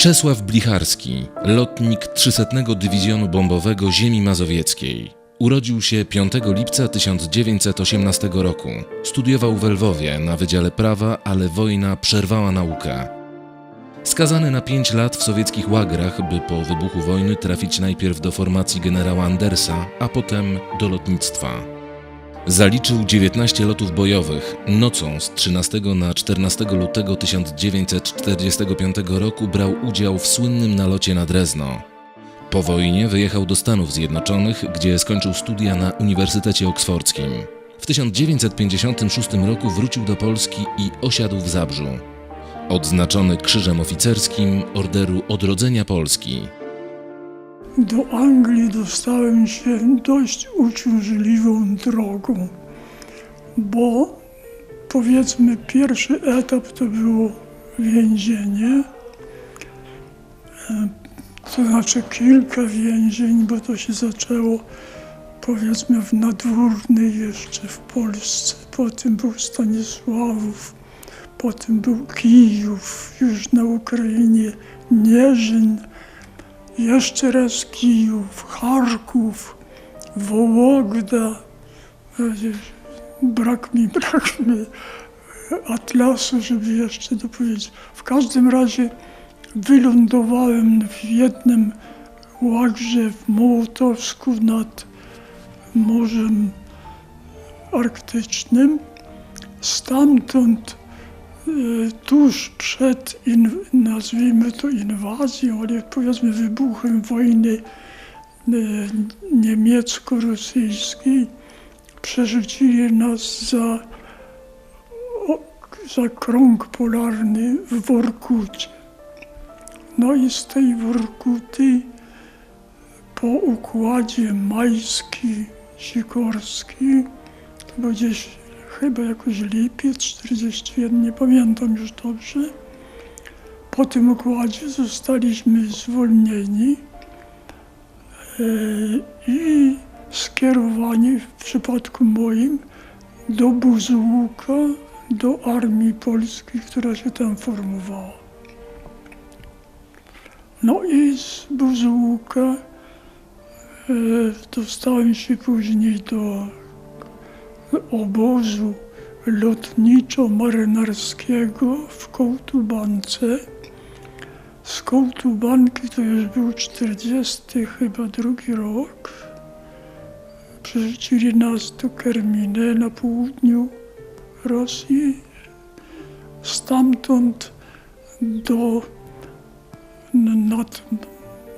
Czesław Blicharski, lotnik 300 Dywizjonu Bombowego Ziemi Mazowieckiej. Urodził się 5 lipca 1918 roku. Studiował w Lwowie na Wydziale Prawa, ale wojna przerwała naukę. Skazany na 5 lat w sowieckich łagrach, by po wybuchu wojny trafić najpierw do formacji generała Andersa, a potem do lotnictwa. Zaliczył 19 lotów bojowych. Nocą z 13 na 14 lutego 1945 roku brał udział w słynnym nalocie na Drezno. Po wojnie wyjechał do Stanów Zjednoczonych, gdzie skończył studia na Uniwersytecie Oksfordzkim. W 1956 roku wrócił do Polski i osiadł w Zabrzu. Odznaczony Krzyżem Oficerskim Orderu Odrodzenia Polski. Do Anglii dostałem się dość uciążliwą drogą, bo powiedzmy pierwszy etap to było więzienie, e, to znaczy kilka więzień, bo to się zaczęło powiedzmy w Nadwórnej jeszcze w Polsce, potem był Stanisławów, potem był Kijów, już na Ukrainie, Nierzyn, jeszcze raz Kijów, Charków, Wołogda. Brak mi, brak mi atlasu, żeby jeszcze dopowiedzieć. W każdym razie wylądowałem w jednym łagrze w Mołotowsku nad Morzem Arktycznym. Stamtąd tuż przed, in, nazwijmy to inwazją, ale powiedzmy wybuchem wojny e, niemiecko-rosyjskiej, przerzucili nas za, za krąg polarny w Workucie. No i z tej Workuty po układzie majski, sikorski, to gdzieś chyba jakoś lipiec 41, nie pamiętam już dobrze. Po tym układzie zostaliśmy zwolnieni e, i skierowani w przypadku moim do Buzułuka, do Armii Polskiej, która się tam formowała. No i z Buzułuka e, dostałem się później do obozu lotniczo-marynarskiego w Kołtubance. Z Kołtubanki to już był 40 chyba drugi rok. Przerzucili nas do Kermine na południu Rosji. Stamtąd do, nad,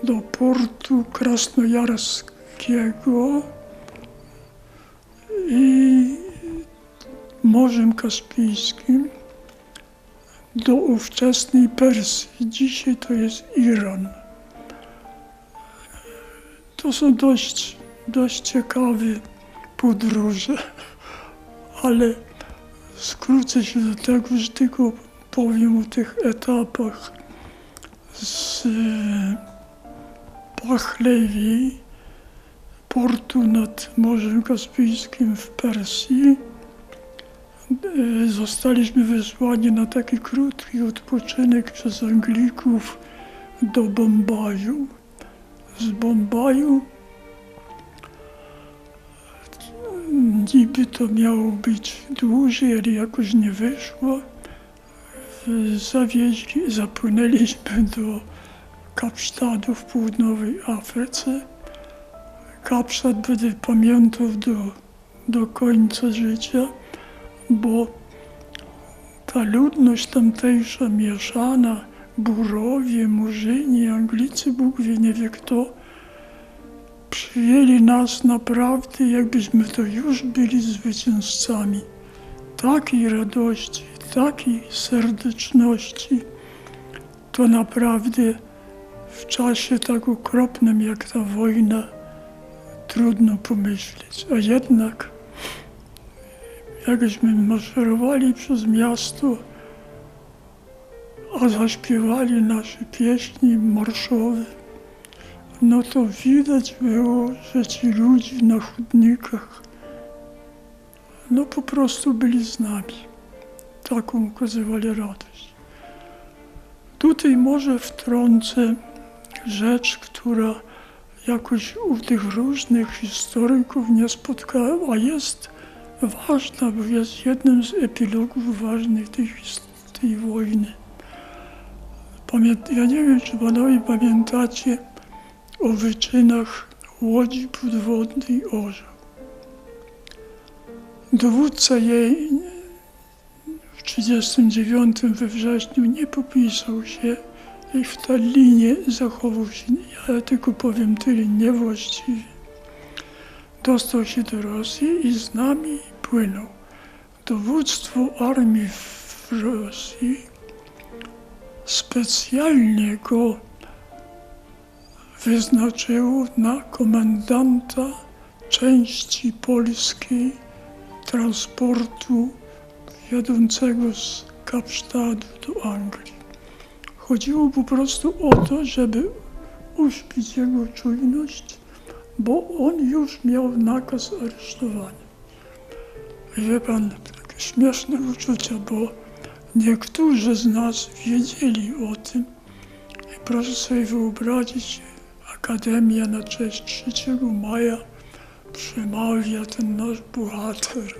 do portu krasnojarskiego i Morzem Kaspijskim do ówczesnej Persji. Dzisiaj to jest Iran. To są dość, dość ciekawe podróże, ale skrócę się do tego, że tylko powiem o tych etapach z Pachlewi, portu nad Morzem Kaspijskim w Persji. E, Zostaliśmy wysłani na taki krótki odpoczynek przez Anglików do Bombaju. Z Bombaju niby to miało być dłużej, ale jakoś nie wyszło. E, Zawieźli, zapłynęliśmy do Kapsztadu w południowej Afryce. Kapsztad będę pamiętał do, do końca życia, bo ta ludność tamtejsza mieszana, Burowie, Murzyni, Anglicy, Bóg wie nie wie kto, przyjęli nas naprawdę, jakbyśmy to już byli zwycięzcami. Takiej radości, takiej serdeczności, to naprawdę w czasie tak okropnym jak ta wojna trudno pomyśleć. A jednak, jakśmy maszerowali przez miasto, a zaśpiewali nasze pieśni marszowe, no to widać było, że ci ludzie na chodnikach, no po prostu byli z nami. Taką okazywali radość. Tutaj może wtrącę rzecz, która jakoś u tych różnych historyków nie spotkałem, a jest ważna, bo jest jednym z epilogów ważnych tej, tej wojny. Pamię- ja nie wiem, czy panowie pamiętacie o wyczynach łodzi podwodnej Orzeł. Dowódca jej w 1939 we wrześniu nie popisał się i w Tallinie zachował się, ja tylko powiem tyle, niewłaściwie. Dostał się do Rosji i z nami płynął. Dowództwo armii w Rosji specjalnie go wyznaczyło na komendanta części polskiej transportu jadącego z Kapsztadu do Anglii. Chodziło po prostu o to, żeby uśpić jego czujność, bo on już miał nakaz aresztowania. Wie pan, takie śmieszne uczucia, bo niektórzy z nas wiedzieli o tym i proszę sobie wyobrazić, Akademia na cześć 3 maja przemawia ten nasz bohater,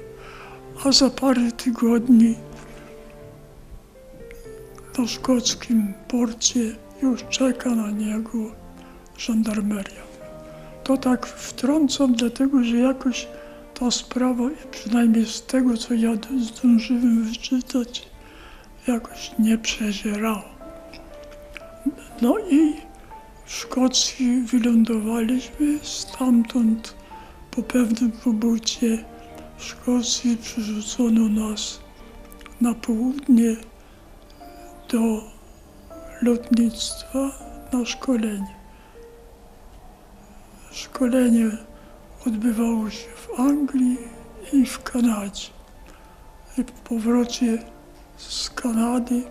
a za parę tygodni na szkockim porcie już czeka na niego żandarmeria. To tak wtrącam, dlatego że jakoś ta sprawa, przynajmniej z tego co ja zdążyłem wyczytać, jakoś nie przezierała. No i w Szkocji wylądowaliśmy, stamtąd po pewnym pobycie w Szkocji przerzucono nas na południe do lotnictwa na szkolenie. Szkolenie odbywało się w Anglii i w Kanadzie. I po powrocie z Kanady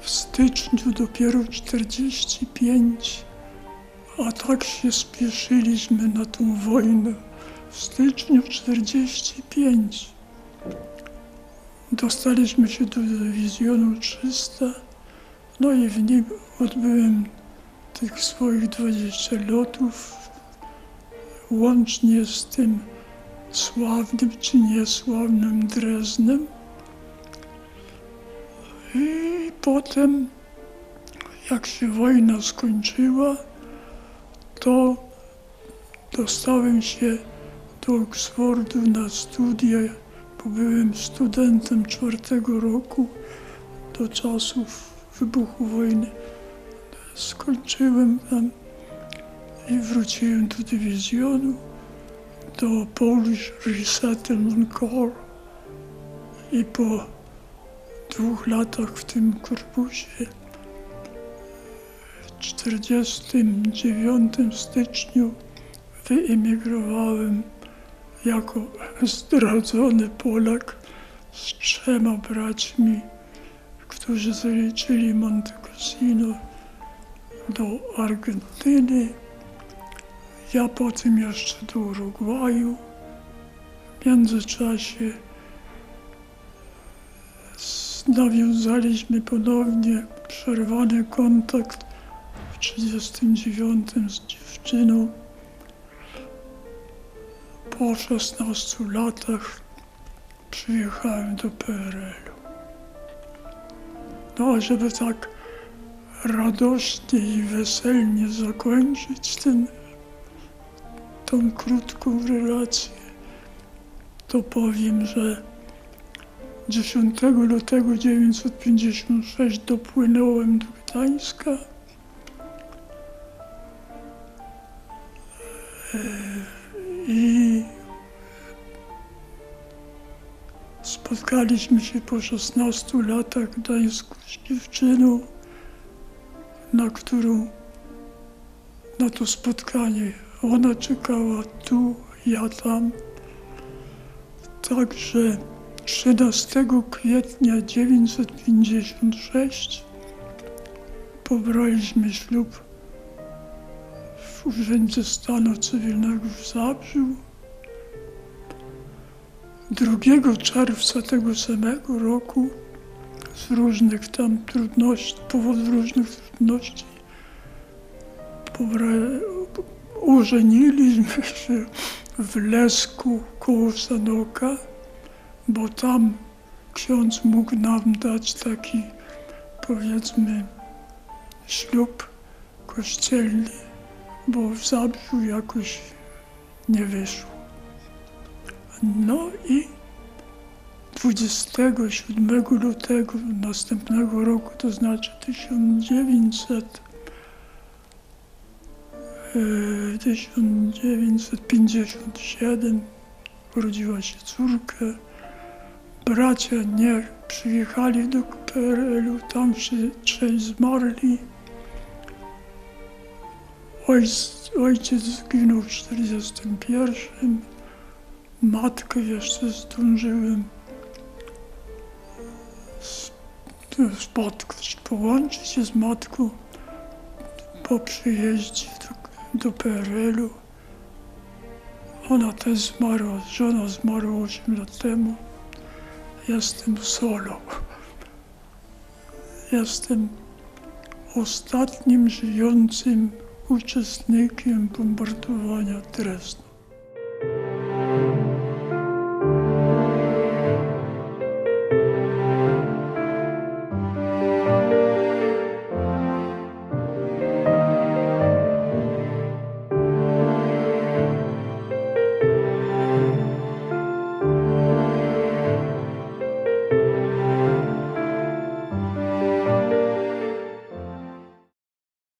w styczniu dopiero 45, a tak się spieszyliśmy na tą wojnę. W styczniu 45 dostaliśmy się do dywizjonu 300, no i w nim odbyłem tych swoich 20 lotów, łącznie z tym sławnym czy niesławnym Dreznem. I potem, jak się wojna skończyła, to dostałem się do Oksfordu na studia, bo byłem studentem czwartego roku do czasów wybuchu wojny. Skończyłem tam i wróciłem do dywizjonu, do Polish Resettlement Corps i po dwóch latach w tym korpusie w 49 styczniu wyemigrowałem jako zdradzony Polak z trzema braćmi, którzy zaliczyli Monte Cassino do Argentyny. Ja potem jeszcze do Urugwaju. W międzyczasie nawiązaliśmy ponownie przerwany kontakt w 1939 z dziewczyną. Po 16 latach przyjechałem do PRL-u. No a żeby tak radośnie i weselnie zakończyć ten, tą krótką relację, to powiem, że 10 lutego 1956 dopłynąłem do Gdańska. I spotkaliśmy się po 16 latach w Gdańsku z dziewczyną, na którą na to spotkanie ona czekała tu, ja tam. Także 13 kwietnia 1956 pobraliśmy ślub w Urzędzie Stanu Cywilnego w Zabrzu. 2 czerwca tego samego roku z różnych tam trudności, powodów różnych trudności pobra- użeniliśmy się w Lesku koło Sanoka, bo tam ksiądz mógł nam dać taki, powiedzmy, ślub kościelny, bo w Zabrzu jakoś nie wyszło. No i 27 lutego następnego roku, to znaczy 1900, e, 1957 urodziła się córka. Bracia nie przyjechali do PRL-u, tam się trzej zmarli. Ojc, ojciec zginął w 1941. Matkę jeszcze zdążyłem spotkać, połączyć się z matką po przyjeździe do, do PRL-u. Ona też zmarła, żona zmarła 8 lat temu. Jestem solo. Jestem ostatnim żyjącym uczestnikiem bombardowania Drezna.